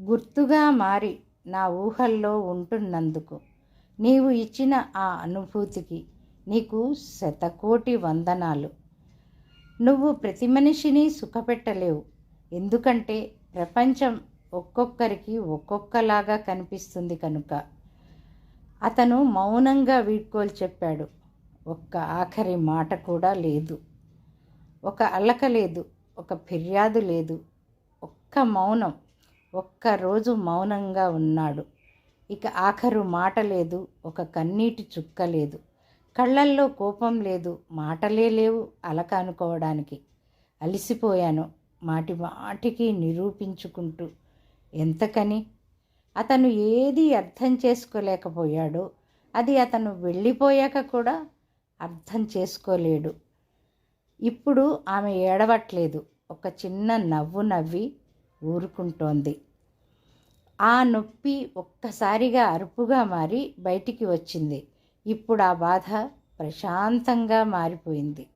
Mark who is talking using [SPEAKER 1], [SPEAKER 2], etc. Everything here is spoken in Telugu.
[SPEAKER 1] గుర్తుగా మారి నా ఊహల్లో ఉంటున్నందుకు నీవు ఇచ్చిన ఆ అనుభూతికి నీకు శతకోటి వందనాలు. నువ్వు ప్రతి మనిషిని సుఖపెట్టలేవు. ఎందుకంటే ప్రపంచం ఒక్కొక్కరికి ఒక్కొక్కలాగా కనిపిస్తుంది కనుక. అతను మౌనంగా వీడ్కోలు చెప్పాడు. ఒక్క ఆఖరి మాట కూడా లేదు. ఒక అలక లేదు. ఒక ఫిర్యాదు లేదు. ఒక్క మౌనం ఒక్కరోజు మౌనంగా ఉన్నాడు. ఇక ఆఖరు మాట లేదు ఒక కన్నీటి చుక్క లేదు కళ్ళల్లో కోపం లేదు మాటలే లేవు అలక అనుకోవడానికి. అలిసిపోయాను మాటి మాటికి నిరూపించుకుంటూ. ఎంతకని? అతను ఏది అర్థం చేసుకోలేకపోయాడో. అది అతను వెళ్ళిపోయాక కూడా అర్థం చేసుకోలేడు. ఇప్పుడు ఆమె ఏడవట్లేదు. ఒక చిన్న నవ్వు నవ్వి ఊరుకుంటోంది. ఆ నొప్పి ఒక్కసారిగా అరుపుగా మారి బయటికి వచ్చింది. ఇప్పుడు ఆ బాధ ప్రశాంతంగా మారిపోయింది.